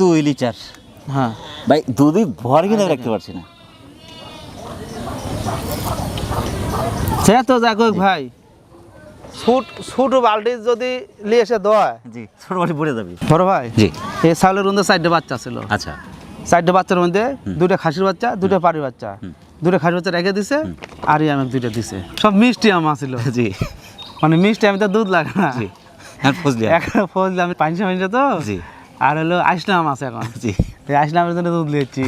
দুই লিটার। হ্যাঁ। ভাই দুধই ভর কিনে রাখতে পারছি না। সে তো যাক ভাই। ছুট ছুট বালতি যদি নিয়ে এসে দেয়। জি ছোট বাড়ি পড়ে যাবি। বড় ভাই জি। এই ছাগলের মধ্যে চারটে বাচ্চা ছিল। আচ্ছা। চারটে বাচ্চার মধ্যে দুটো খাসির বাচ্চা দুটো পাড়ির বাচ্চা। দুটো খাসির বাচ্চা রেখে দিছে আর এই আমাকে দুইটা দিছে। সব মিষ্টি আম ছিল। জি। মানে মিষ্টি আমি তো দুধ লাগে না। জি। হ্যাঁ ফজলি এখন ফজলে আমি পানি সামান্য তো। জি। আর হলো আইসলাম আছে এখন। জি। জন্য দুধ লিয়েছি।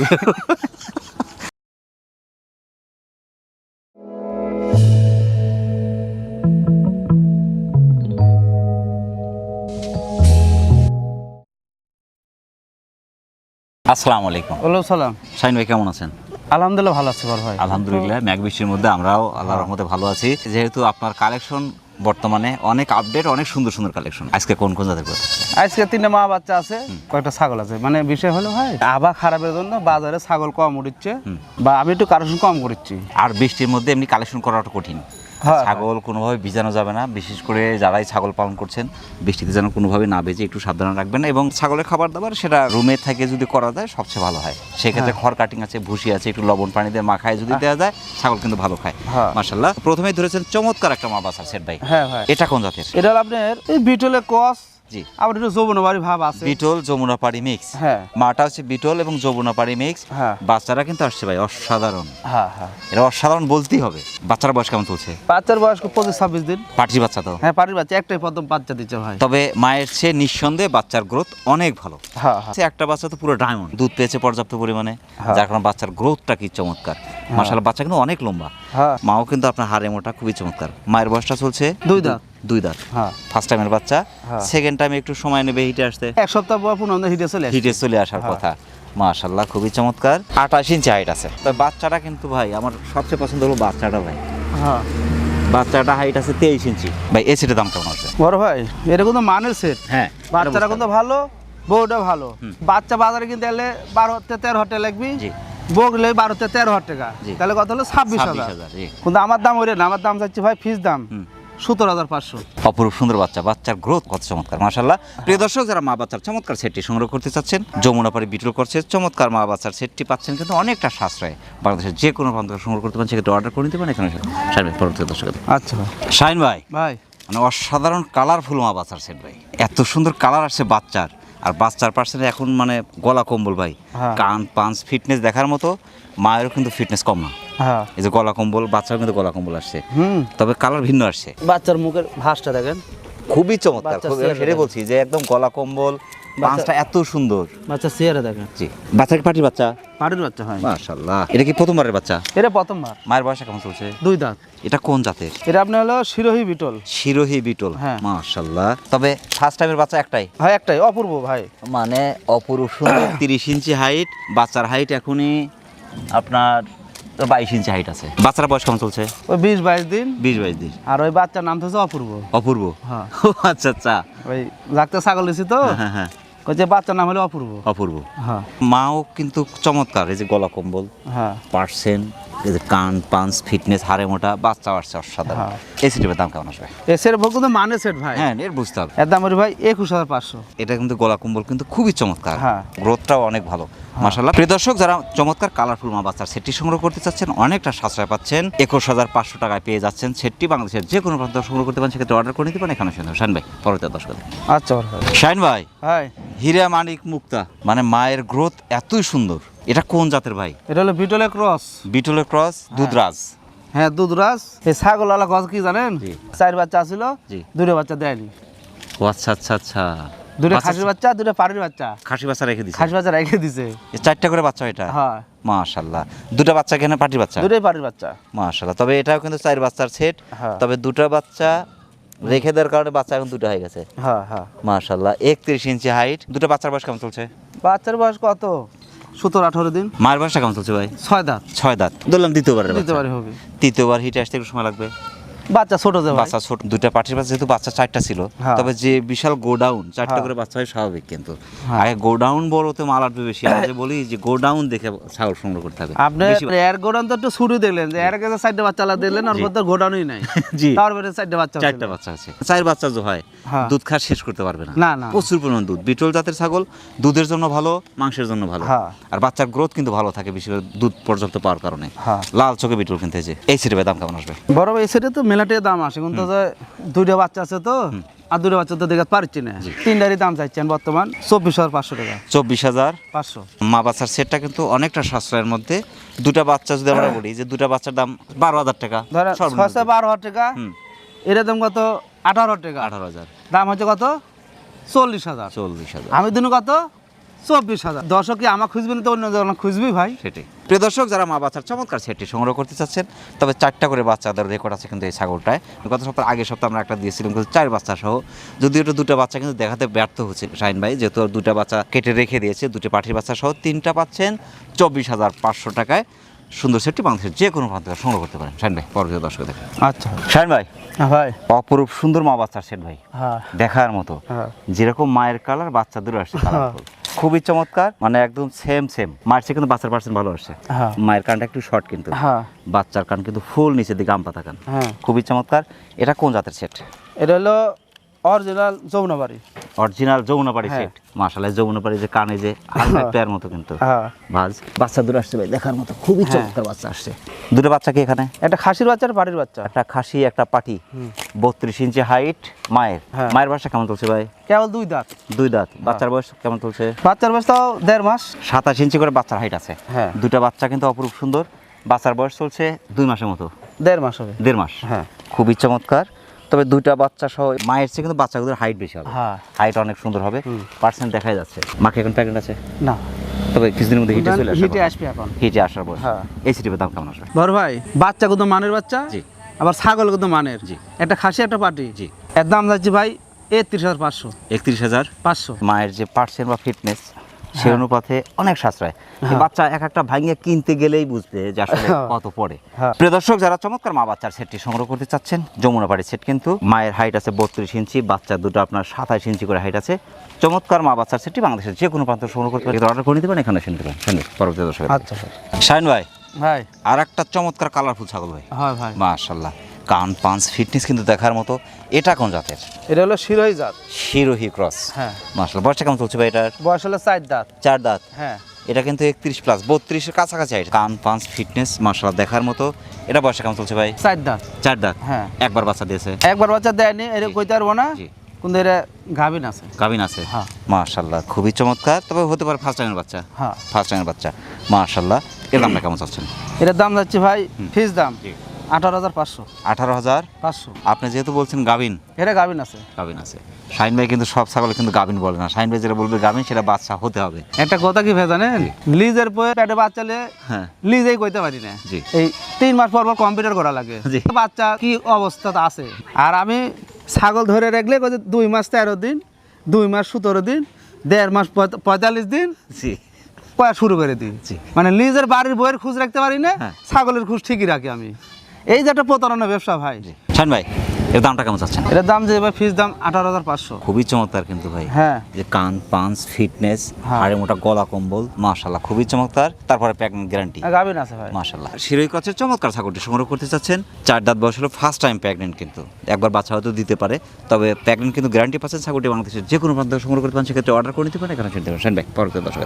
আসসালামু আলাইকুম। ওলাম সালাম। শাইন ভাই কেমন আছেন? আলহামদুলিল্লাহ ভালো আছে বড় ভাই। আলহামদুলিল্লাহ ম্যাগ বৃষ্টির মধ্যে আমরাও আল্লাহর রহমতে ভালো আছি। যেহেতু আপনার কালেকশন বর্তমানে অনেক আপডেট অনেক সুন্দর সুন্দর কালেকশন আজকে কোন কোন জাতের কথা আজকে তিনটা মা বাচ্চা আছে কয়েকটা ছাগল আছে। মানে বিষয় হলো হয় আবা খারাপের জন্য বাজারে ছাগল কম উঠছে বা আমি একটু কালেকশন কম করছি। আর বৃষ্টির মধ্যে এমনি কালেকশন করাটা কঠিন। ছাগল কোনোভাবে ভিজানো যাবে না বিশেষ করে যারাই ছাগল পালন করছেন বৃষ্টিতে যেন কোনোভাবে না ভেজে একটু সাবধান রাখবেন এবং ছাগলের খাবার দাবার সেটা রুমে থেকে যদি করা যায় সবচেয়ে ভালো হয়। সেক্ষেত্রে হ্যাঁ। খড় কাটিং আছে ভুসি আছে একটু লবণ পানি দিয়ে মাখায় যদি দেওয়া যায় ছাগল কিন্তু ভালো খায়। হ্যাঁ। মার্শাল্লাহ প্রথমেই ধরেছেন চমৎকার একটা মা বাসার সেট ভাই। হ্যাঁ এটা কোন জাতের? এটা আপনার এই বিটলের কস জি। আবার একটু যৌবন ভাব আছে। বিটল যমুনাপাড়ি মিক্স হ্যাঁ। মাটা হচ্ছে বিটল এবং যমুনাপাড়ি মিক্স হ্যাঁ। বাচ্চারা কিন্তু আসছে ভাই অসাধারণ। হ্যাঁ হ্যাঁ। এটা অসাধারণ বলতেই হবে। বাচ্চার বয়স কেমন চলছে? বাচ্চার বয়স পঁচিশ ছাব্বিশ দিন? পাটি বাচ্চা তো। হ্যাঁ পাড়ির বাচ্চা একটাই প্রথম বাচ্চা দিচ্ছে ভাই। তবে মায়ের চেয়ে নিঃসন্দেহে বাচ্চার গ্রোথ অনেক ভালো। হ্যাঁ একটা বাচ্চা তো পুরো ডায়মন্ড দুধ পেয়েছে পর্যাপ্ত পরিমাণে। যার কারণে বাচ্চার গ্রোথটা কি চমৎকার। মাসাল বাচ্চা কিন্তু অনেক লম্বা। মাও কিন্তু আপনার হাড়ে মোটা খুবই চমৎকার। মায়ের বয়সটা চলছে দুই দাঁত। দুই দাঁত। হ্যাঁ। ফার্স্ট টাইমের বাচ্চা। হ্যাঁ। সেকেন্ড টাইমে একটু সময় নেবে হিটে আসতে। এক সপ্তাহ পর পুনঃ হিটে চলে হিটে চলে আসার হ্যাঁ। কথা। মাশাল্লাহ খুবই চমৎকার। আঠাশ ইঞ্চি হাইট আছে। তবে বাচ্চাটা কিন্তু ভাই আমার সবচেয়ে পছন্দ হলো বাচ্চাটা ভাই। হ্যাঁ। বাচ্চাটা হাইট আছে তেইশ ইঞ্চি ভাই এ সেটের দাম কেমন আছে? বড় ভাই এটা কিন্তু মানের সেট হ্যাঁ বাচ্চারা কিন্তু ভালো বউটা ভালো। বাচ্চা বাজারে কিনতে এলে বারো তেরো হাজার টাকা লাগবে। জি। বউ গেলে বারো থেকে তেরো হাজার টাকা। তাহলে কত হলো? ছাব্বিশ হাজার। কিন্তু আমার দাম ওই না। আমার দাম যাচ্ছে ভাই ফিস দাম। সতেরো হাজার পাঁচশো। অপরূপ সুন্দর বাচ্চা বাচ্চার গ্রোথ কত চমৎকার মাশাল্লাহ প্রিয় দর্শক যারা মা বাচ্চার চমৎকার সেটটি সংগ্রহ করতে চাচ্ছেন যমুনাপাড়ি বিটল করছে চমৎকার মা বাচ্চার সেটটি পাচ্ছেন কিন্তু অনেকটা সাশ্রয়। বাংলাদেশের যে কোনো প্রান্ত সংগ্রহ করতে পারেন সেক্ষেত্রে অর্ডার করে নিতে পারেন এখানে এসে। পরবর্তী দর্শক আচ্ছা ভাই। ভাই ভাই। মানে অসাধারণ কালারফুল মা বাচ্চার সেট ভাই। এত সুন্দর কালার আসছে বাচ্চার। আর বাচ্চার পার্সেন্ট এখন মানে গলা কম্বল ভাই। হ্যাঁ। কান পাঞ্চ ফিটনেস দেখার মতো মায়েরও কিন্তু ফিটনেস কম না। এই যে গলা কম্বল বাচ্চারও কিন্তু গলা কম্বল আসছে। তবে কালার ভিন্ন আসছে। বাচ্চার মুখের ভাসটা দেখেন। খুবই চমৎকার বাচ্চার সেটাই বলছি যে একদম গলা কম্বল পাঁচটা এত সুন্দর। বাচ্চার চেহারা দেখেন। জি। বাচ্চা কি পাটির বাচ্চা? পাড়ির বাচ্চা হয়। মাশাআল্লাহ। এটা কি প্রথমবারের বাচ্চা? এটা প্রথমবার। মায়ের বয়স কেমন চলছে? দুই দাঁত। এটা কোন জাতের? এটা আপনার হলো শিরোহী বিটল। শিরোহী বিটল। হ্যাঁ। মাশাআল্লাহ। তবে ফার্স্ট টাইমের বাচ্চা একটাই? ভাই একটাই। অপূর্ব ভাই। মানে অপরূপ সুন্দর তিরিশ ইঞ্চি হাইট বাচ্চার হাইট এখনই আপনার বাইশ ইঞ্চি হাইট আছে। বাচ্চার বয়স কেমন চলছে? ওই বিশ বাইশ দিন। বিশ বাইশ দিন। আর ওই বাচ্চার নাম তো হচ্ছে অপূর্ব। অপূর্ব? হ্যাঁ। আচ্ছা আচ্ছা। ওই ডাক্তার ছাগল দিছি তো। হ্যাঁ হ্যাঁ যে বাচ্চার নাম হলো অপূর্ব। অপূর্ব। হ্যাঁ। মাও কিন্তু চমৎকার এই যে গলা কম্বল। হ্যাঁ। পার্সেন্ট কান পাঞ্চ ফিটনেস হারে মোটা বাচ্চা আসছে অসাধারণ। হ্যাঁ। এই সিটের দাম কেমন আসবে? এসের ভোগ কিন্তু মানে সেট ভাই। হ্যাঁ এর বুঝতে হবে। এর দাম ভাই একুশ হাজার পাঁচশো। এটা কিন্তু গলা কম্বল কিন্তু খুবই চমৎকার। হ্যাঁ। গ্রোথটাও অনেক ভালো। মাসাল্লাহ প্রিয় দর্শক যারা চমৎকার কালারফুল মা বাচ্চার সেটটি সংগ্রহ করতে চাচ্ছেন অনেকটা সাশ্রয় পাচ্ছেন। একুশ হাজার পাঁচশো টাকায় পেয়ে যাচ্ছেন সেটটি বাংলাদেশের যে কোনো প্রান্ত সংগ্রহ করতে পারেন সেক্ষেত্রে অর্ডার করে নিতে পারেন। এখানে শুনে শাইন ভাই পরবর্তী দর্শক আচ্ছা শাইন ভাই ভাই হীরা মানিক মুক্তা মানে মায়ের গ্রোথ এতই সুন্দর। এটা কোন জাতের ভাই? এটা হলো বিটলের ক্রস। বিটলের ক্রস দুধরাজ। হ্যাঁ দুধরাজ। এই ছাগল ছাগলওয়ালা গছ কি জানেন। চার বাচ্চা ছিল জি। দুটো বাচ্চা দেয়নি। ও আচ্ছা আচ্ছা আচ্ছা। দুটো খাসির বাচ্চা দুটো পাড়ির বাচ্চা। খাসি বাচ্চা রেখে দিছে। খাসি বাচ্চা রেখে দিছে। চারটা করে বাচ্চা এটা? হ্যাঁ। মাশাল্লাহ দুটো বাচ্চা কেন পাটির বাচ্চা? দুটোই পাড়ির বাচ্চা। মাশাল্লাহ তবে এটাও কিন্তু চার বাচ্চার সেট। হ্যাঁ। তবে দুটো বাচ্চা রেখে দেওয়ার কারণে বাচ্চা এখন দুটো হয়ে গেছে। হ্যাঁ হ্যাঁ। মাশাল্লাহ একত্রিশ ইঞ্চি হাইট দুটো বাচ্চার বয়স কেমন চলছে? বাচ্চার বয়স কত? সতেরো আঠারো দিন। মায়ের বয়সটা কেমন চলছে ভাই? ছয় দাঁত। ছয় দাঁত। ধরলাম দ্বিতীয়বার দিতে পারে হবে। তৃতীয়বার হিটে আসতে একটু সময় লাগবে। বাচ্চা ছোট যে বাচ্চা ছোট দুইটা পাটির বাচ্চা যেহেতু বাচ্চা চারটা ছিল হ্যাঁ। তবে যে বিশাল গোডাউন চারটা হ্যাঁ। করে বাচ্চা হয় স্বাভাবিক কিন্তু হ্যাঁ। আগে গোডাউন বড়তে মাল আসবে বেশি আমরা বলি যে গোডাউন দেখে ছাগল সংগ্রহ করতে হবে আপনি এর গোডাউন তো একটু শুরু দেখলেন যে এর কাছে চারটে বাচ্চা মধ্যে গোডাউনই নাই জি তারপরে চারটে বাচ্চা চারটা বাচ্চা আছে চার বাচ্চা যে হয়। দুধ খাওয়া শেষ করতে পারবে না না, না। প্রচুর পরিমাণ দুধ বিটল জাতের ছাগল দুধের জন্য ভালো মাংসের জন্য ভালো। আর বাচ্চার গ্রোথ কিন্তু ভালো থাকে বেশি করে দুধ পর্যাপ্ত পাওয়ার কারণে। লাল চোখে বিটল কিনতে এই সিটের দাম কেমন আসবে বড় ভাই সেটা তো মেলাটে দাম আসে কিন্তু দুইটা বাচ্চা আছে তো আর দুটো বাচ্চা তো দেখে পারছি না। তিনটারই দাম চাইছেন বর্তমান চব্বিশ হাজার পাঁচশো টাকা। চব্বিশ হাজার? পাঁচশো। মা বাচ্চার সেটটা কিন্তু অনেকটা সাশ্রয়ের মধ্যে। দুটা বাচ্চা যদি আমরা বলি যে দুটা বাচ্চার দাম বারো হাজার টাকা ছয়শো বারো হাজার টাকা। এর দাম কত? আঠারো টাকা। আঠারো হাজার। দাম হচ্ছে কত? চল্লিশ হাজার। চল্লিশ হাজার। আমি দিন কত? চব্বিশ হাজার। দর্শক আমার খুঁজবি না তো অন্য জন খুঁজবি ভাই। সেটাই। প্রিয় দর্শক যারা মা বাচ্চার চমৎকার সেটটি সংগ্রহ করতে চাচ্ছেন তবে চারটা করে বাচ্চাদের রেকর্ড আছে কিন্তু এই ছাগলটায়। গত সপ্তাহ আগের সপ্তাহে আমরা একটা দিয়েছিলাম কিন্তু চার বাচ্চা সহ। যদিও এটা দুটো বাচ্চা কিন্তু দেখাতে ব্যর্থ হচ্ছে শাইন ভাই যেহেতু দুটো বাচ্চা কেটে রেখে দিয়েছে দুটো পাঠির বাচ্চা সহ তিনটা পাচ্ছেন চব্বিশ হাজার পাঁচশো টাকায়। সুন্দর সেটটি বাংলাদেশের যে কোনো প্রান্ত সংগ্রহ করতে পারেন। শাইন ভাই পরবর্তী দর্শক দেখেন আচ্ছা। শাইন ভাই হ্যাঁ ভাই। অপরূপ সুন্দর মা বাচ্চার সেট ভাই। হ্যাঁ। দেখার মতো। হ্যাঁ। যেরকম মায়ের কালার বাচ্চাদেরও আসছে খুবই চমৎকার। মানে একদম সেম সেম মায়ের চেয়ে কিন্তু বাচ্চার পার্সেন্ট ভালো আসছে। হ্যাঁ। মায়ের কানটা একটু শর্ট কিন্তু। হ্যাঁ। বাচ্চার কান কিন্তু ফুল নিচের দিকে আম পাতা কান হ্যাঁ। খুবই চমৎকার। এটা কোন জাতের সেট এটা হলো অরিজিনাল যমুনাবাড়ি। অরিজিনাল যমুনাপাড়ি হ্যাঁ। সেট মাশাআল্লাহ যমুনাপাড়ি যে কানে যে হালকা পেয়ার মতো কিন্তু। হ্যাঁ। ভাজ। বাচ্চা দুটো আসছে ভাই দেখার মতো। খুবই হ্যাঁ। চমৎকার বাচ্চা আসছে। দুটো বাচ্চা কি এখানে? একটা খাসির বাচ্চা আর বাড়ির বাচ্চা। একটা খাসি একটা পাটি। বত্রিশ ইঞ্চি হাইট মায়ের। হ্যাঁ। মায়ের বাসা কেমন চলছে ভাই? কেবল দুই দাঁত। দুই দাঁত। বাচ্চার বয়স কেমন চলছে? বাচ্চার বয়স তাও দেড় মাস। সাতাশ ইঞ্চি করে বাচ্চার হাইট আছে। হ্যাঁ। দুটা বাচ্চা কিন্তু অপরূপ সুন্দর। বাচ্চার বয়স চলছে দুই মাসের মতো। দেড় মাস হবে। দেড় মাস। হ্যাঁ। খুবই চমৎকার। তবে দুইটা বাচ্চা সহ মায়ের চেয়ে কিন্তু বাচ্চাগুলোর হাইট বেশি হবে। হ্যাঁ। হাইট অনেক সুন্দর হবে। পার্সেন্ট দেখা যাচ্ছে। মাকে এখন প্যাকেট আছে? না। তবে কিছুদিনের মধ্যে হিটে চলে আসবে হিটে আসবে এখন। হিটে আসার বয়স। হ্যাঁ। এই সিটিপের দাম কেমন আসবে? বড় ভাই বাচ্চা কিন্তু মানের বাচ্চা। জি। আবার ছাগল কিন্তু মানের। জি। একটা খাসি একটা পাটি। জি। এর দাম যাচ্ছে ভাই একত্রিশ হাজার পাঁচশো। একত্রিশ হাজার? পাঁচশো। মায়ের যে পার্সেন্ট বা ফিটনেস সেই অনুপাতে অনেক সাশ্রয়। হ্যাঁ। বাচ্চা এক একটা ভাঙিয়ে কিনতে গেলেই বুঝবে যে আসলে হ্যাঁ। কত পড়ে। হ্যাঁ। প্রিয় দর্শক যারা চমৎকার মা বাচ্চার সেটটি সংগ্রহ করতে চাচ্ছেন যমুনা বাড়ির সেট কিন্তু মায়ের হাইট আছে বত্রিশ ইঞ্চি বাচ্চা দুটো আপনার সাতাশ ইঞ্চি করে হাইট আছে। চমৎকার মা বাচ্চার সেটটি বাংলাদেশের যে কোনো প্রান্ত সংগ্রহ করতে পারেন। অর্ডার করে নিতে পারেন এখানে শুনতে পারেন। শুনুন, পরবর্তী দর্শক আচ্ছা শাইন ভাই ভাই। আর একটা চমৎকার কালারফুল ছাগল ভাই। হয় ভাই। মাশাল্লাহ কান পাঞ্চ ফিটনেস কিন্তু দেখার মতো এটা কোন জাতের? এটা হলো শিরোই জাত। শিরোহি ক্রস। হ্যাঁ। মাশাল্লাহ বয়সটা কেমন চলছে ভাই এটার? বয়স হলো চার দাঁত। চার দাঁত? হ্যাঁ। এটা কিন্তু একত্রিশ প্লাস বত্রিশের কাছাকাছি আছে কান পাঁচ ফিটনেস মার্শাল দেখার মতো। এটা বয়সে কেমন চলছে ভাই? চার দাঁত। চার দাঁত? হ্যাঁ। একবার বাচ্চা দিয়েছে? একবার বাচ্চা দেয়নি এটা কইতে পারব না। কিন্তু এটা গাভিন আছে। গাভিন আছে? হ্যাঁ। মার্শাল্লাহ খুবই চমৎকার। তবে হতে পারে ফার্স্ট টাইমের বাচ্চা। হ্যাঁ। ফার্স্ট টাইমের বাচ্চা। মার্শাল্লাহ এর দামটা কেমন চাচ্ছেন? এটার দাম যাচ্ছে ভাই ফিস দাম। আঠারো হাজার পাঁচশো। আঠারো হাজার? পাঁচশো। আপনি যেহেতু বলছেন গাভিন। এটা গাভিন আছে। গাভিন আছে। শাইন ভাই কিন্তু সব ছাগল কিন্তু গাভিন বলে না। শাইন ভাই যেটা বলবে গাভিন সেটা বাচ্চা হতে হবে। একটা কথা কি ভাই জানেন? লিজের পরে পেটে বাচ্চা হ্যাঁ। লিজেই কইতে পারি না। জি। এই তিন মাস পর পর কম্পিউটার করা লাগে। বাচ্চা কি অবস্থাতে আছে। আর আমি ছাগল ধরে রাখলে দুই মাস তেরো দিন দুই মাস সতেরো দিন দেড় মাস পঁয়তাল্লিশ দিন জি। শুরু করে দিই। মানে নিজের বাড়ির বইয়ের খোঁজ রাখতে পারি না হ্যাঁ। ছাগলের খোঁজ ঠিকই রাখি আমি। এই যে একটা প্রতারণা ব্যবসা ভাই। ভাই এর দামটা কেমন চাচ্ছেন? এটার দাম যে ভাই ফিস দাম আঠারো হাজার পাঁচশো। খুবই চমৎকার কিন্তু ভাই। হ্যাঁ। যে কান পাঞ্চ ফিটনেস হ্যাঁ। হাড়ে মোটা গলা কম্বল মাশাল্লাহ খুবই চমৎকার। তারপরে প্রেগনেন্ট গ্যারান্টি আছে ভাই। মাশাল্লাহ শিরোই চমৎকার ছাগলটি সংগ্রহ করতে চাচ্ছেন। চার দাঁত বয়স হলো ফার্স্ট টাইম প্রেগনেন্ট কিন্তু। একবার বাচ্চা হয়তো দিতে পারে। তবে প্রেগনেন্ট কিন্তু গ্যারান্টি পাচ্ছেন ছাগলটি বাংলাদেশের যে কোনো প্রান্ত সংগ্রহ করতে পারেন। সেক্ষেত্রে অর্ডার করে নিতে পারেন এখানে শুনতে পারেন ভাই পরবর্তী দর্শক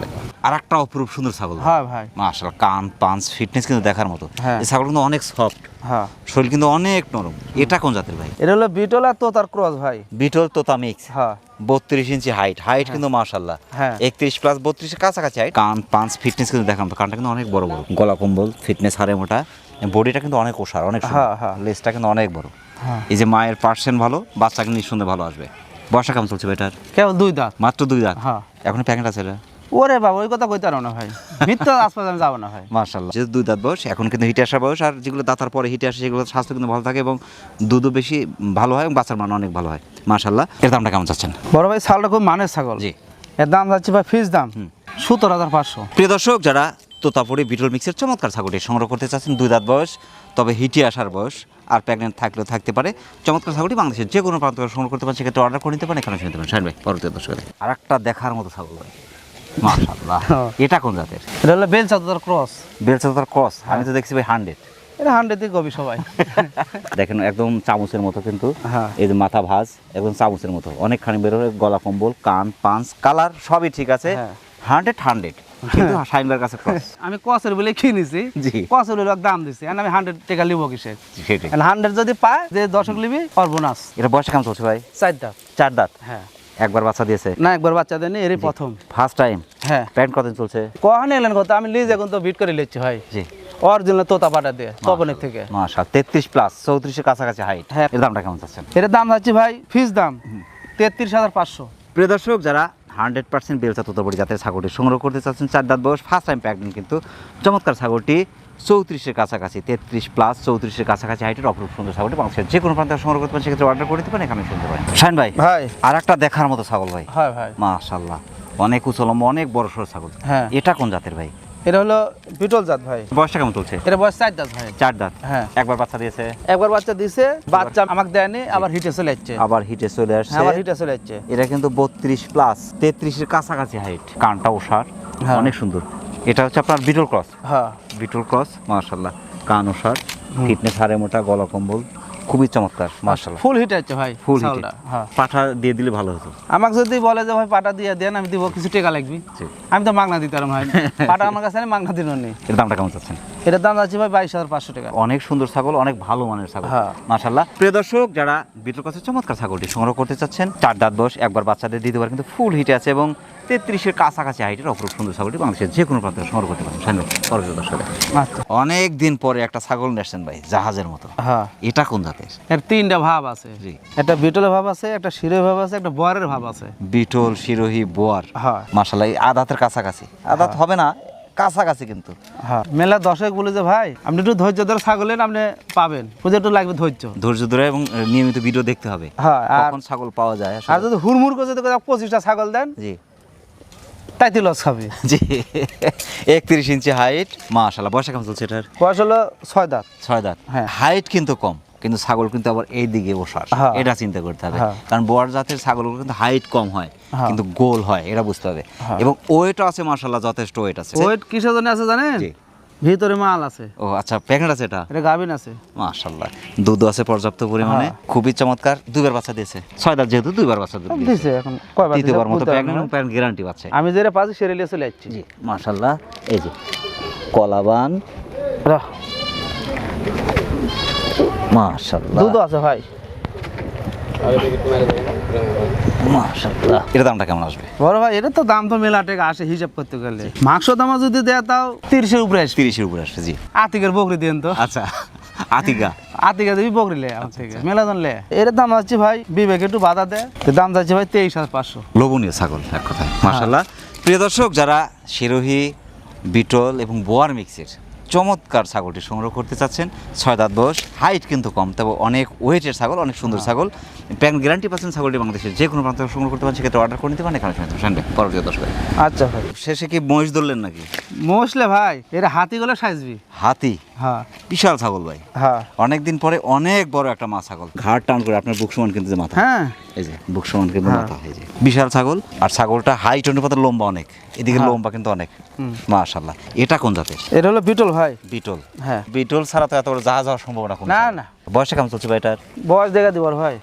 আর একটা অপরূপ সুন্দর ছাগল। হ্যাঁ ভাই। মাশাল্লাহ কান পাঞ্চ ফিটনেস কিন্তু দেখার মতো। হ্যাঁ। এই ছাগল কিন্তু অনেক সফট হ্যাঁ। শরীর কিন্তু অনেক নরম। এটা কোন জাতের ভাই? এটা হলো বিটল আর তোতার ক্রস ভাই। বিটল তোতা মিক্স হ্যাঁ। বত্রিশ ইঞ্চি হাইট হাইট কিন্তু মাশাল্লাহ হ্যাঁ। একত্রিশ প্লাস বত্রিশের কাছাকাছি হাইট কান পাঁচ ফিটনেস কিন্তু দেখাম কানটা কিন্তু অনেক বড় বড়। গলা কম্বল ফিটনেস হারে মোটা। বডিটা কিন্তু অনেক ওষার অনেক সুন্দর। হ্যাঁ, হ্যাঁ। কিন্তু অনেক বড়। হ্যাঁ। এই যে মায়ের পার্সেন্ট ভালো বাচ্চা কিন্তু নিঃসন্দেহে ভালো আসবে। বর্ষা কেমন চলছে এটার কেবল দুই দাঁত। মাত্র দুই দাঁত? হ্যাঁ। এখন প্যাকেট আছে এটা? ওরে বাবা ওই কথা কইতে পারো না ভাই। মিথ্যা আশপাশে আমি যাব না ভাই। মার্শাল্লাহ যেহেতু দুই দাঁত বয়স এখন কিন্তু হিটে আসার বয়স আর যেগুলো দাঁতার পরে হিটে আসে সেগুলো স্বাস্থ্য কিন্তু ভালো থাকে এবং দুধও বেশি ভালো হয় এবং বাচ্চার মান অনেক ভালো হয়। মার্শাল্লাহ এর দামটা কেমন চাচ্ছেন? বড় ভাই ছাগলটা খুব মানের ছাগল। জি। এর দাম যাচ্ছে ভাই ফিস দাম। সতেরো হাজার পাঁচশো। প্রিয় দর্শক যারা তোতাপুরি বিটল মিক্সের চমৎকার ছাগলটি সংগ্রহ করতে চাচ্ছেন দুই দাঁত বয়স তবে হিটে আসার বয়স আর প্রেগনেন্ট থাকলেও থাকতে পারে চমৎকার ছাগলটি বাংলাদেশের যে কোনো প্রান্ত থেকে সংগ্রহ করতে পারেন সেক্ষেত্রে অর্ডার করে নিতে পারেন এখানে শুনতে পারেন শাহিন ভাই পরবর্তী দর্শক আর একটা দেখার মতো ছাগল ভাই। মাশাআল্লাহ। হ্যাঁ। এটা কোন জাতের? এটা হলো বেল ক্রস। বেলচাতার ক্রস। আমি তো দেখছি ভাই হান্ড্রেড। এটা হান্ড্রেডে গবি সবাই। দেখেন একদম চামচের মতো কিন্তু। হ্যাঁ। এই যে মাথা ভাঁজ একদম চামচের মতো। অনেকখানি বেরোয় গলা কম্বল কান পাঁচ কালার সবই ঠিক আছে। হ্যাঁ। Hundred hundred. কিন্তু শাইনবার কাছে ক্রস। আমি কসের বলে কিনেছি জি। কসের লোক দাম দিছি। আমি হান্ড্রেড টাকা লিবো সেটাই। হান্ড্রেড যদি পায় যে দর্শক লিবি ওর বোনাস এটা বয়স কেমন চলছে ভাই? চার দাম চার দাঁত? হ্যাঁ। একবার বাচ্চা দিয়েছে? না একবার বাচ্চা দেয়নি এরই প্রথম। ফার্স্ট টাইম হ্যাঁ। প্যান্ট কতদিন চলছে? কখন এলেন কত আমি লিজ এখন তো বিট করে লিচ্ছি ভাই। জি। অরিজিনাল তোতা পাটা দিয়ে তপনের থেকে। মাসা তেত্রিশ প্লাস চৌত্রিশের কাছাকাছি হাইট হ্যাঁ। এর দামটা কেমন চাচ্ছেন? এর দাম যাচ্ছে ভাই ফিস দাম। তেত্রিশ হাজার পাঁচশো। প্রিয় দর্শক যারা হান্ড্রেড পার্সেন্ট বেলচা তোতাবড়ি জাতের ছাগলটি সংগ্রহ করতে চাচ্ছেন চার দাঁত বয়স ফার্স্ট টাইম প্যাকদিন কিন্তু। চমৎকার ছাগলটি চৌত্রিশের কাছাকাছি তেত্রিশ প্লাস চৌত্রিশের কাছাকাছি হাইটের অপরূপ সুন্দর ছাগলটি বাংলাদেশের যে কোনো প্রান্তে সংগ্রহ করতে পারেন সেক্ষেত্রে অর্ডার করে দিতে পারেন এখানে শুনতে পারেন। শাইন ভাই ভাই। আর একটা দেখার মতো ছাগল ভাই। হয় ভাই। মাশাল্লাহ অনেক উচলম্ব অনেক বড় সড় ছাগল। হ্যাঁ। এটা কোন জাতের ভাই? এটা হলো বিটল জাত ভাই। বয়সটা কেমন চলছে? এটা বয়স চার দাঁত ভাই। চার দাঁত? হ্যাঁ। একবার বাচ্চা দিয়েছে? একবার বাচ্চা দিছে বাচ্চা আমাকে দেয়নি আবার হিটে চলে যাচ্ছে আবার হিটে চলে আসছে। হ্যাঁ, আবার হিটে চলে যাচ্ছে এটা কিন্তু বত্রিশ প্লাস তেত্রিশের কাছাকাছি হাইট কানটা ওষার হ্যাঁ। অনেক সুন্দর। এটা হচ্ছে আপনার বিটল ক্রস হ্যাঁ। বিটল ক্রস মার্শাল্লাহ কানো শার্ট ফিটনেস হারে মোটা গলা কম্বল খুবই চমৎকার মার্শাল্লাহ ফুল হিট আছে ভাই ফুল হিট হ্যাঁ। পাঠা দিয়ে দিলে ভালো হতো। আমাকে যদি বলে যে ভাই পাটা দিয়ে দেন আমি দিব কিছু টাকা লাগবে? আমি তো মাগনা দিতাম ভাই। পাটা আমার কাছে মাগনা দিন নেই। এর দামটা কেমন চাচ্ছেন? এটার দাম যাচ্ছে ভাই বাইশ হাজার পাঁচশো টাকা। অনেক সুন্দর ছাগল অনেক ভালো মানের ছাগল। হ্যাঁ। মাশাল্লাহ প্রিয় দর্শক যারা বিটল কাছে চমৎকার ছাগলটি সংগ্রহ করতে চাচ্ছেন চার দাঁত বয়স একবার বাচ্চাদের দ্বিতীয়বার কিন্তু ফুল হিটে আছে এবং তেত্রিশের কাছাকাছি হাইটের অপরূপ সুন্দর ছাগলটি বাংলাদেশের যে কোনো প্রান্তে সংগ্রহ করতে পারেন। সামনে পরবর্তী দর্শকে। আচ্ছা। অনেক দিন পরে একটা ছাগল নিয়ে আসছেন ভাই জাহাজের মতো। হ্যাঁ। এটা কোন জাতের? এর তিনটা ভাব আছে। জি। একটা বিটলের ভাব আছে একটা শিরের ভাব আছে একটা বয়ারের ভাব আছে। বিটল শিরোহী বোয়ার। হ্যাঁ। মাশাল্লাহ এই আদাতের কাছাকাছি। আদাত হবে না কাছাকাছি কিন্তু। হ্যাঁ মেলা দর্শক বলে যে ভাই আপনি একটু ধৈর্য ধরে ছাগলেন আপনি পাবেন। বুঝে একটু লাগবে ধৈর্য। ধৈর্য ধরে এবং নিয়মিত ভিডিও দেখতে হবে। হ্যাঁ আর ছাগল পাওয়া যায় আর যদি হুড়মুড় করে যদি পঁচিশটা ছাগল দেন জি। তাইতে লস খাবে জি। একত্রিশ ইঞ্চি হাইট মাশাল্লাহ বয়সা কেমন চলছে এটার? বয়স হলো ছয় দাঁত। ছয় দাঁত। হ্যাঁ। হাইট কিন্তু কম। কিন্তু ছাগল কিন্তু আবার এই দিকে বসার। হ্যাঁ। এটা চিন্তা করতে হবে। হ্যাঁ। কারণ বোয়ার জাতের ছাগলগুলো কিন্তু হাইট কম হয় হ্যাঁ। কিন্তু গোল হয় এটা বুঝতে হবে। এবং ওয়েটও আছে মাশাল্লাহ যথেষ্ট ওয়েট আছে। ওয়েট কিসের জন্য আছে জানেন। ভিতরে মাল আছে। ও আচ্ছা প্যাকেট আছে এটা? এটা গাভিন আছে। মাশাল্লাহ দুধ আছে পর্যাপ্ত পরিমাণে। খুবই চমৎকার। দুইবার বাচ্চা দিয়েছে। ছয় দাঁত যেহেতু দুইবার বাচ্চা দিয়েছে। এখন। কয়বার দিছে তৃতীয়বার মতো প্যাকেট এবং প্যাকেট গ্যারান্টি পাচ্ছে। আমি যেটা পাচ্ছি সেরে লিয়ে চলে যাচ্ছি। জি মাশাল্লাহ এই যে কলাবান। রাহ, মাশাল্লাহ দুধও আছে ভাই। এটা দামটা কেমন আসবে? বড় ভাই এটা তো দাম তো মেলা টাকা আসে হিসাব করতে গেলে। মাংস দামা যদি দেয় তাও তিরিশের উপরে আসবে। তিরিশের উপরে আসবে জি। আতিকের বকরি দেন তো। আচ্ছা আতিকা। আতিকা দেবি বকরি লে আমার থেকে। মেলা লে। এর দাম যাচ্ছে ভাই বিবেক একটু বাধা দেয়। দাম যাচ্ছে ভাই তেইশ হাজার পাঁচশো। লোভনীয় ছাগল এক কথায়। মাশাল্লাহ প্রিয় দর্শক যারা শিরোহী বিটল এবং বোয়ার মিক্সের চমৎকার ছাগলটি সংগ্রহ করতে চাচ্ছেন। ছয় দাঁত বয়স হাইট কিন্তু কম তবে অনেক ওয়েটের ছাগল অনেক সুন্দর ছাগল। প্যান গ্যারান্টি পাচ্ছেন ছাগলটি বাংলাদেশের যে কোনো প্রান্ত সংগ্রহ করতে পারেন সেক্ষেত্রে অর্ডার করে নিতে পারেন এখানে শুনতে পরবর্তী দর্শক আচ্ছা ভাই। শেষে কি মহিষ ধরলেন নাকি? মহিষলে ভাই এর হাতিগুলো সাইজবি হাতি? হ্যাঁ। বিশাল ছাগল ভাই। হ্যাঁ। অনেকদিন পরে অনেক বড় একটা মা ছাগল। ঘাট টান করে আপনার বুক সমান কিন্তু যে মাথা। হ্যাঁ। এই যে বুক সমান কিন্তু হ্যাঁ। মাথা এই যে। বিশাল ছাগল। আর ছাগলটা হাইট অনুপাতে লম্বা অনেক। এদিকে হ্যাঁ। লম্বা কিন্তু অনেক। হুম। মাশাল্লাহ এটা কোন জাতের? এটা হলো বিটল ভাই। বিটল। হ্যাঁ। বিটল ছাড়া তো এত বড় জাহাজ হওয়ার সম্ভাবনা কম না না। বয়সে কেমন চলছে ভাই এটার? বয়স দেখা দিব ভাই।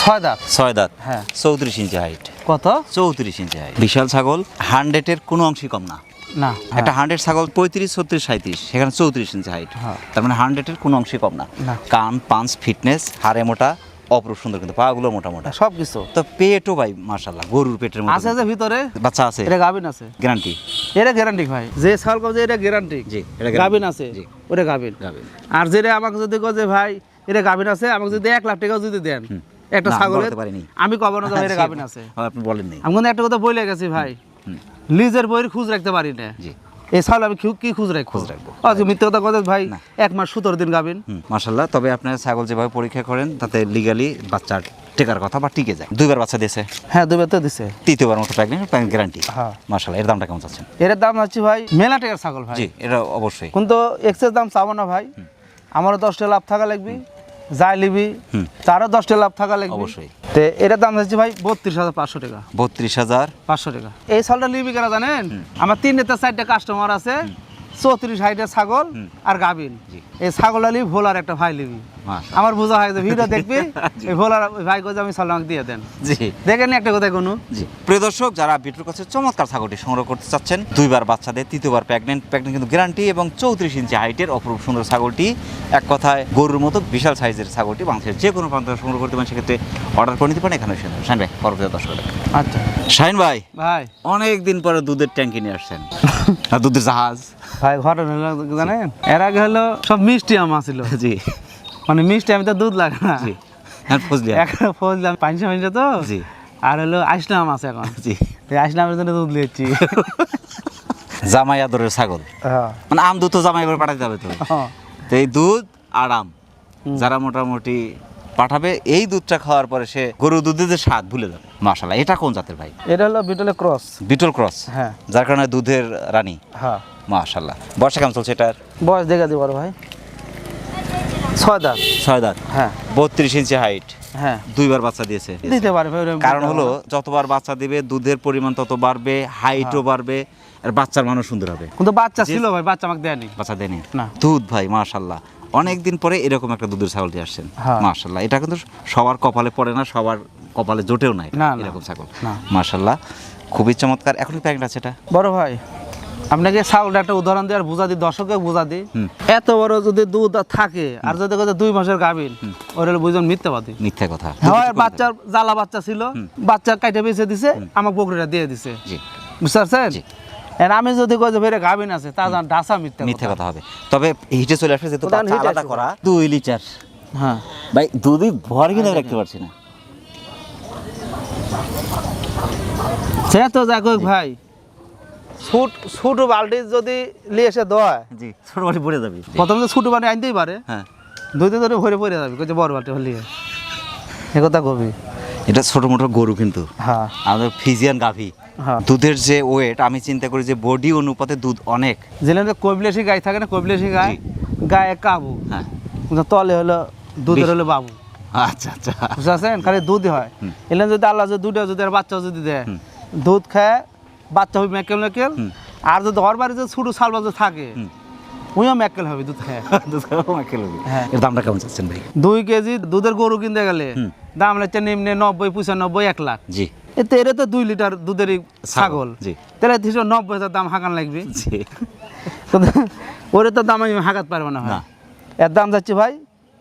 ছয় দাঁত। ছয় দাঁত। হ্যাঁ। চৌত্রিশ ইঞ্চি হাইট কত? চৌত্রিশ ইঞ্চি হাইট বিশাল ছাগল। হান্ড্রেডের কোনো অংশই কম না। না একটা হান্ড্রেড ছাগল পঁয়ত্রিশ ছত্রিশ সাঁত্রিশ সেখানে চৌত্রিশ ইঞ্চি হাইট হ্যাঁ। তার মানে হান্ড্রেডের কোনো অংশই কম না। কান পাঁচ ফিটনেস হাড়ে মোটা অপরূপ সুন্দর কিন্তু পাগুলো মোটা মোটা। সব কিছু তো পেটও ভাই মাশাল্লাহ গরুর পেটের মতো। আছে ভিতরে? বাচ্চা আছে? এটা গাভিন আছে। গ্যারান্টি এটা গ্যারান্টি ভাই। যে ছাগল কবে এটা গ্যারান্টি জি, এটা। গাভিন আছে। জি। ওটা গাভিন। গাভিন। আর যেটা আমাকে যদি কয় যে ভাই এটা গাভিন আছে আমাকে যদি এক লাখ টাকাও যদি দেন একটা ছাগলের আমি কব না যে এটা গাভিন আছে। হ্যাঁ, আপনি বলেন নেই আমি কিন্তু একটা কথা বলে গেছি ভাই। লিজের বইয়ের খুঁজ রাখতে পারি না। জি। এই ছাগল আমি কি- খুঁজ রাখব? খোঁজ রাখব। আচ্ছা মিথ্যে কথা ভাই এক মাস সতেরো দিন গাবেন। মাসাল্লাহ তবে আপনার ছাগল যেভাবে পরীক্ষা করেন তাতে লিগালি বাচ্চার টেকার কথা বা টিকে যায়। দুইবার বাচ্চা দিয়েছে? হ্যাঁ দুবার তো দিছে। তৃতীয়বার মতো প্রেগনেন্ট প্রেগনেন্ট গ্যারান্টি হ্যাঁ। মাসাল্লাহ এর দামটা কেমন চাচ্ছেন? এর দাম হচ্ছে ভাই মেলা টাকার ছাগল ভাই। জি এটা অবশ্যই। কিন্তু এক্সেস দাম চাবো না ভাই। আমারও দশটা লাভ থাকা লাগবে। যাই লিবি তারও দশটা লাভ থাকা লাগবে। অবশ্যই। তো এটার দাম হচ্ছে ভাই বত্রিশ হাজার পাঁচশো টাকা। বত্রিশ হাজার। পাঁচশো টাকা। এই সালটা লিবি কেনা জানেন? আমার তিন নেতা চারটা কাস্টমার আছে। চৌত্রিশ হাইটের ছাগল আর গাবিন এই ছাগলটা লিবি ভোলার একটা ভাই লিবি। আমার বোঝা হয় যে ভিডিও দেখবি এই ভোলার ভাই কোথায় আমি ছাগল দিয়ে দেন। জি। দেখেন একটা কোথায় কোনো জি। প্রিয় দর্শক যারা বিটুর কাছে চমৎকার ছাগলটি সংগ্রহ করতে চাচ্ছেন দুইবার বাচ্চা দেয় তৃতীয়বার প্রেগনেন্ট প্রেগনেন্ট কিন্তু গ্যারান্টি এবং চৌত্রিশ ইঞ্চি হাইটের অপরূপ সুন্দর ছাগলটি এক কথায় গরুর মতো বিশাল সাইজের ছাগলটি বাংলাদেশের যে কোনো প্রান্ত সংগ্রহ করতে পারেন সেক্ষেত্রে অর্ডার করে নিতে পারেন এখানে শাহিন ভাই পরবর্তী দর্শক আচ্ছা। শাহিন ভাই ভাই। অনেক দিন পরে দুধের ট্যাঙ্কি নিয়ে আসছেন। আর দুধের জাহাজ। ভাই ঘটনা জানেন? এর আগে হলো সব মিষ্টি আম আছিল। জি। মানে মিষ্টি আমি তো দুধ লাগে না। জি। হ্যাঁ ফজলি এখন ফজলাম পাঁচশো পাঁচশো তো? জি। আর হলো আইসলাম আছে এখন। জি। এই আইসলামের জন্য দুধ লিয়েছি জামাই আদরের ছাগল। মানে আম দুধ তো জামাই এবার পাঠাতে হবে তো। তো এই দুধ আর আম যারা মোটামুটি পাঠাবে এই দুধটা খাওয়ার পরে সে গরু দুধের যে স্বাদ ভুলে যাবে। মাশাল্লাহ এটা কোন জাতের ভাই? এটা হলো বিটলের ক্রস। বিটল ক্রস হ্যাঁ। যার কারণে দুধের রানী। হ্যাঁ। মাশাল্লাহ বর্ষা কেমন চলছে এটার? বয়স দেখে দিব ভাই। ছয় দাঁত। ছয় দাঁত? হ্যাঁ। বত্রিশ ইঞ্চি হাইট হ্যাঁ। দুইবার বাচ্চা দিয়েছে। দিতে পারে ভাই ওরকম কারণ হলো যতবার বাচ্চা দিবে দুধের পরিমাণ তত বাড়বে হাইটও বাড়বে আর বাচ্চার মানুষ সুন্দর হবে। কিন্তু বাচ্চা ছিল ভাই বাচ্চা আমাকে দেয়নি। বাচ্চা দেয়নি। না। দুধ ভাই মাশাল্লাহ অনেক দিন পরে এরকম একটা দুধের ছাগলটি আসছেন। হ্যাঁ। মাশাল্লাহ এটা কিন্তু সবার কপালে পড়ে না সবার কপালে জোটেও নাই। এরকম ছাগল। না। মাশাল্লাহ খুবই চমৎকার। এখন প্যাকেট আছে এটা? বড় ভাই। আপনাকে ছাগলটা একটা উদাহরণ দিয়ে আর বুঝা দিই দর্শককে বুঝা দিই। এত বড় যদি দুধ থাকে আর যদি কথা দুই মাসের গাভীর ওর বুঝুন মিথ্যাবাদী। মিথ্যা কথা। হ্যাঁ বাচ্চার জ্বালা বাচ্চা ছিল বাচ্চা কাইটে বেঁচে দিছে আমার বকরিটা দিয়ে দিছে। বুঝতে পারছেন? আমি যদি কই যে ফেরে আছে তা জান ডাসা মিথ্যা মিথ্যা কথা হবে। তবে হিটে চলে আসবে যেহেতু আলাদা করা। দুই লিটার। হ্যাঁ। ভাই দুধই ভর কিনে রাখতে পারছি না। সে তো যাক ভাই। ছোট ছোট বালতি যদি নিয়ে এসে দেয় জি ছোট বাড়ি পড়ে যাবে। প্রথমে তো ছোট বালতি আনতেই পারে। হ্যাঁ। দুই দিন ধরে ভরে ভরে যাবে কইছে বড় বালতি হলিয়ে এ কথা কবি। এটা ছোট মোটো গরু কিন্তু। হ্যাঁ। আমাদের ফিজিয়ান গাভী। হ্যাঁ। দুধের যে ওয়েট আমি চিন্তা করি যে বডি অনুপাতে দুধ অনেক। জেলে কৈবলেশি গাই থাকে না কৈবলেশি গাই গায়ে কাবু। হ্যাঁ। তলে হলো দুধের। হলো বাবু। আচ্ছা আচ্ছা। বুঝতে খালি দুধ হয়। হুম। এলে যদি আল্লাহ যদি দুধ যদি আর বাচ্চা যদি দেয় দুধ খায় বাচ্চা হবে মেকেল মেকেল। আর যদি ঘর বাড়ি যদি ছোটো শাল বাজে থাকে। উইও মেকেল হবে দুধ খায় দুধ খাওয়া। হ্যাঁ। এর দামটা কেমন চাচ্ছেন ভাই দুই কেজি দুধের গরু কিনতে গেলে দাম লাগছে নিম্নে নব্বই পঁচানব্বই এক লাখ জি এতে এর তো দুই লিটার দুধেরই ছাগল জি। তাহলে তিনশো নব্বই হাজার দাম হাঁকান লাগবে জি ওরে তো দাম আমি হাঁকাতে পারব না না। এর দাম যাচ্ছে ভাই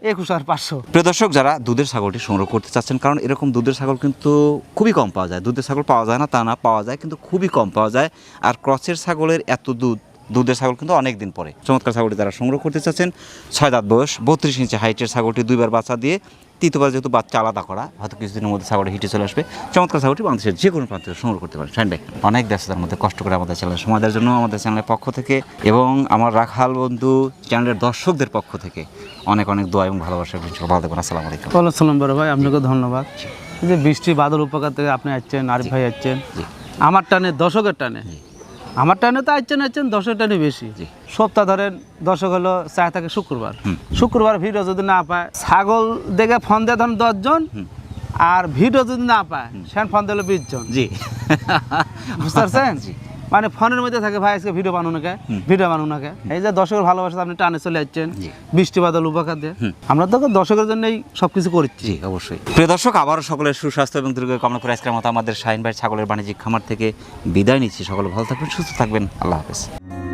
একুশ হাজার পাঁচশো। প্রিয় দর্শক, যারা দুধের ছাগলটি সংগ্রহ করতে চাচ্ছেন, কারণ এরকম দুধের ছাগল কিন্তু খুবই কম পাওয়া যায়। দুধের ছাগল পাওয়া যায় না, তা না, পাওয়া যায়, কিন্তু খুবই কম পাওয়া যায়। আর ক্রসের ছাগলের এত দুধ দুধের ছাগল কিন্তু অনেক দিন পরে। চমৎকার ছাগলটি তারা সংগ্রহ করতে চাচ্ছেন ছয় দাঁত বয়স বত্রিশ ইঞ্চি হাইটের ছাগলটি দুইবার বাচ্চা দিয়ে তৃতীয়বার যেহেতু বাচ্চা আলাদা করা হয়তো কিছুদিনের মধ্যে ছাগলটি হিটে চলে আসবে। চমৎকার ছাগলটি বাংলাদেশের যে কোনো প্রান্ত সংগ্রহ করতে পারেন। শাইন ভাই অনেক ব্যস্ততার মধ্যে কষ্ট করে আমাদের চ্যানেল দেওয়ার জন্য আমাদের চ্যানেলের পক্ষ থেকে এবং আমার রাখাল বন্ধু চ্যানেলের দর্শকদের পক্ষ থেকে অনেক অনেক দোয়া এবং ভালোবাসা। ভালো থাকবেন। আসসালামু আলাইকুম। বলো সালাম বড় ভাই আপনাকে ধন্যবাদ। যে বৃষ্টি বাদল উপকার থেকে আপনি আসছেন আরিফ ভাই আসছেন। আমার টানে দশকের টানে। আমার টানে তো আসছেন আসছেন দশের টানে বেশি। জি। সপ্তাহ ধরেন দশক হলো চায় থাকে শুক্রবার। শুক্রবার ভিডিও যদি না পায় ছাগল দেখে ফোন দেয় ধরেন দশজন আর ভিডিও যদি না পায় সেন ফোন দিল বিশ জন। জি। বুঝতে পারছেন? জি। মানে ফোনের মধ্যে থাকে ভাই আজকে ভিডিও বানানো কে ভিডিও বানানো কে এই যে দর্শকের ভালোবাসা আপনি টানে চলে যাচ্ছেন। বৃষ্টি বাদল উপকার দিয়ে। আমরা তো দর্শকের জন্যই সবকিছু করছি। অবশ্যই। প্রিয় দর্শক আবারও সকলের সুস্বাস্থ্য এবং দীর্ঘ কামনা করে আজকের মতো আমাদের শাহিন ভাই ছাগলের বাণিজ্যিক খামার থেকে বিদায় নিচ্ছি। সকলে ভালো থাকবেন সুস্থ থাকবেন। আল্লাহ হাফেজ।